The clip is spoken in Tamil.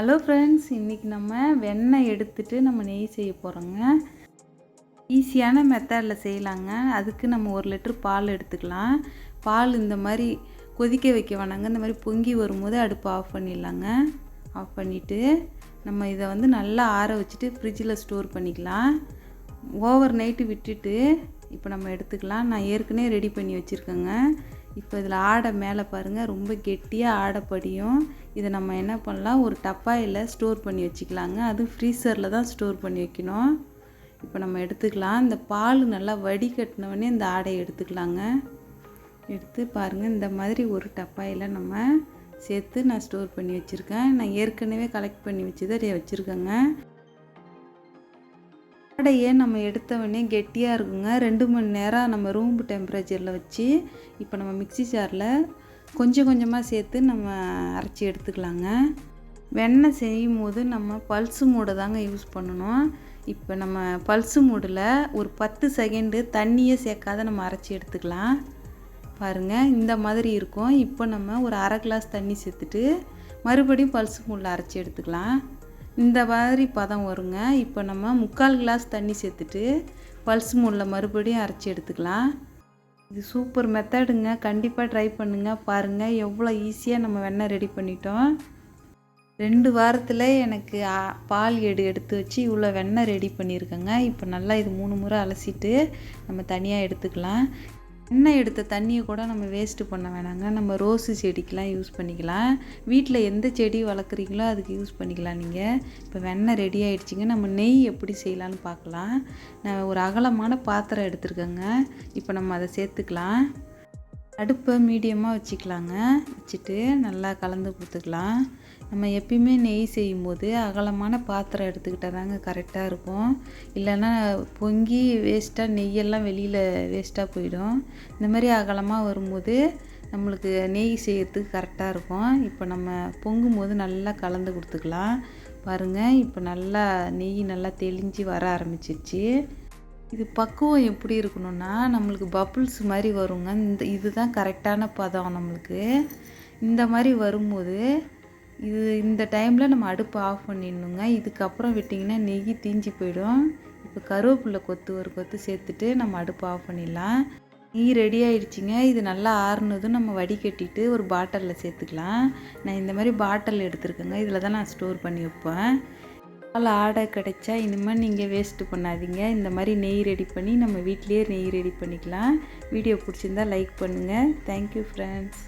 ஹலோ ஃப்ரெண்ட்ஸ் இன்றைக்கி நம்ம வெண்ணெய் எடுத்துட்டு நம்ம நெய் செய்ய போகிறோங்க ஈஸியான மெத்தடில் செய்யலாங்க. அதுக்கு நம்ம ஒரு லிட்டர் பால் எடுத்துக்கலாம். பால் இந்த மாதிரி கொதிக்க வைக்க வேணாங்க. இந்த மாதிரி பொங்கி வரும்போது அடுப்பு ஆஃப் பண்ணிடலாங்க. ஆஃப் பண்ணிவிட்டு நம்ம இதை வந்து நல்லா ஆற வச்சுட்டு ஃப்ரிட்ஜில் ஸ்டோர் பண்ணிக்கலாம். ஓவர் நைட்டு விட்டுட்டு இப்போ நம்ம எடுத்துக்கலாம். நான் ஏற்கனவே ரெடி பண்ணி வச்சுருக்கேங்க. இப்போ இதில் ஆடை மேலே பாருங்கள் ரொம்ப கெட்டியாக ஆடை படியும் இதை நம்ம என்ன பண்ணலாம் ஒரு டப்பாயில் ஸ்டோர் பண்ணி வச்சுக்கலாங்க. அதுவும் ஃப்ரீசரில் தான் ஸ்டோர் பண்ணி வைக்கணும். இப்போ நம்ம எடுத்துக்கலாம். இந்த பால் நல்லா வடிகட்டினவொடனே இந்த ஆடையை எடுத்துக்கலாங்க. எடுத்து பாருங்கள் இந்த மாதிரி ஒரு டப்பாயில் நம்ம சேர்த்து நான் ஸ்டோர் பண்ணி வச்சுருக்கேன். நான் ஏற்கனவே கலெக்ட் பண்ணி வச்சு தான் வச்சுருக்கேங்க. ஆடையை நம்ம எடுத்தவொடனே கெட்டியாக இருக்குங்க? ரெண்டு மணி நேரம் நம்ம ரூம் டெம்பரேச்சரில் வச்சு இப்போ நம்ம மிக்ஸி ஜாரில் கொஞ்சம் கொஞ்சமாக சேர்த்து நம்ம அரைச்சி எடுத்துக்கலாங்க. வெண்ணெய் செய்யும் போது நம்ம பல்ஸு மூடை தாங்க யூஸ் பண்ணணும். இப்போ நம்ம பல்ஸு மூடில் ஒரு பத்து செகண்டு தண்ணியே சேர்க்காத நம்ம அரைச்சி எடுத்துக்கலாம். பாருங்கள் இந்த மாதிரி இருக்கும். இப்போ நம்ம ஒரு அரை கிளாஸ் தண்ணி சேர்த்துட்டு மறுபடியும் பல்ஸு மூடில் அரைச்சி எடுத்துக்கலாம். இந்த மாதிரி பதம் வருங்க. இப்போ நம்ம முக்கால் கிளாஸ் தண்ணி சேர்த்துட்டு பல்ஸ் மூலில் மறுபடியும் அரைச்சி எடுத்துக்கலாம். இது சூப்பர் மெத்தடுங்க. கண்டிப்பாக ட்ரை பண்ணுங்கள் பாருங்கள் எவ்வளோ ஈஸியாக நம்ம வெண்ணெய் ரெடி பண்ணிட்டோம். ரெண்டு வாரத்தில் எனக்கு பால் எடு எடுத்து வச்சு இவ்வளோ வெண்ணெய் ரெடி பண்ணியிருக்கேங்க. இப்போ நல்லா இது மூணு முறை அலசிட்டு நம்ம தனியாக எடுத்துக்கலாம். எண்ணெய் எடுத்த தண்ணியை கூட நம்ம வேஸ்ட்டு பண்ண வேணாங்க. நம்ம ரோஸு செடிக்கெலாம் யூஸ் பண்ணிக்கலாம். வீட்டில் எந்த செடி வளர்க்குறீங்களோ அதுக்கு யூஸ் பண்ணிக்கலாம் நீங்கள் இப்போ வெண்ணெய் ரெடி ஆகிடுச்சிங்க நம்ம நெய் எப்படி செய்யலான்னு பார்க்கலாம். நான் ஒரு அகலமான பாத்திரம் எடுத்துருக்கேங்க. இப்போ நம்ம அதை சேர்த்துக்கலாம். அடுப்பை மீடியமாக வச்சுக்கலாங்க. வச்சுட்டு நல்லா கலந்து கொடுத்துக்கலாம். நம்ம எப்பயுமே நெய் செய்யும்போது அகலமான பாத்திரம் எடுத்துக்கிட்டால் தாங்க கரெக்டாக இருக்கும். இல்லைன்னா பொங்கி வேஸ்ட்டாக நெய்யெல்லாம் வெளியில் வேஸ்ட்டாக போயிடும். இந்த மாதிரி அகலமாக வரும்போது நம்மளுக்கு நெய் செய்கிறதுக்கு கரெக்டாக இருக்கும். இப்போ நம்ம பொங்கும் போது நல்லா கலந்து கொடுத்துக்கலாம். பாருங்கள் இப்போ நல்லா நெய் நல்லா தெளிஞ்சு வர ஆரம்பிச்சிருச்சு. இது பக்குவம் எப்படி இருக்கணும்னா நம்மளுக்கு பப்புள்ஸ் மாதிரி வருங்க. இந்த இதுதான் கரெக்டான பதம் நம்மளுக்கு. இந்த மாதிரி வரும்போது இது இந்த டைமில் நம்ம அடுப்பு ஆஃப் பண்ணிடணுங்க. இதுக்கப்புறம் விட்டிங்கன்னா நெய் தீஞ்சு போயிடும். இப்போ கருவேப்பிலை கொத்து ஒரு கொத்து சேர்த்துட்டு நம்ம அடுப்பு ஆஃப் பண்ணிடலாம். நெய் ரெடி ஆயிடுச்சுங்க. இது நல்லா ஆறுனதும் நம்ம வடிகட்டிட்டு ஒரு பாட்டிலில் சேர்த்துக்கலாம். நான் இந்த மாதிரி பாட்டில் எடுத்துருக்கேங்க. இதில் தான் நான் ஸ்டோர் பண்ணி வைப்பேன். பால் ஆடை கிடைச்சா இனிமேல் நீங்கள் வேஸ்ட்டு பண்ணாதீங்க. இந்த மாதிரி நெய் ரெடி பண்ணி நம்ம வீட்டிலேயே நெய் ரெடி பண்ணிக்கலாம். வீடியோ பிடிச்சிருந்தா லைக் பண்ணுங்கள் தேங்க்யூ ஃப்ரெண்ட்ஸ்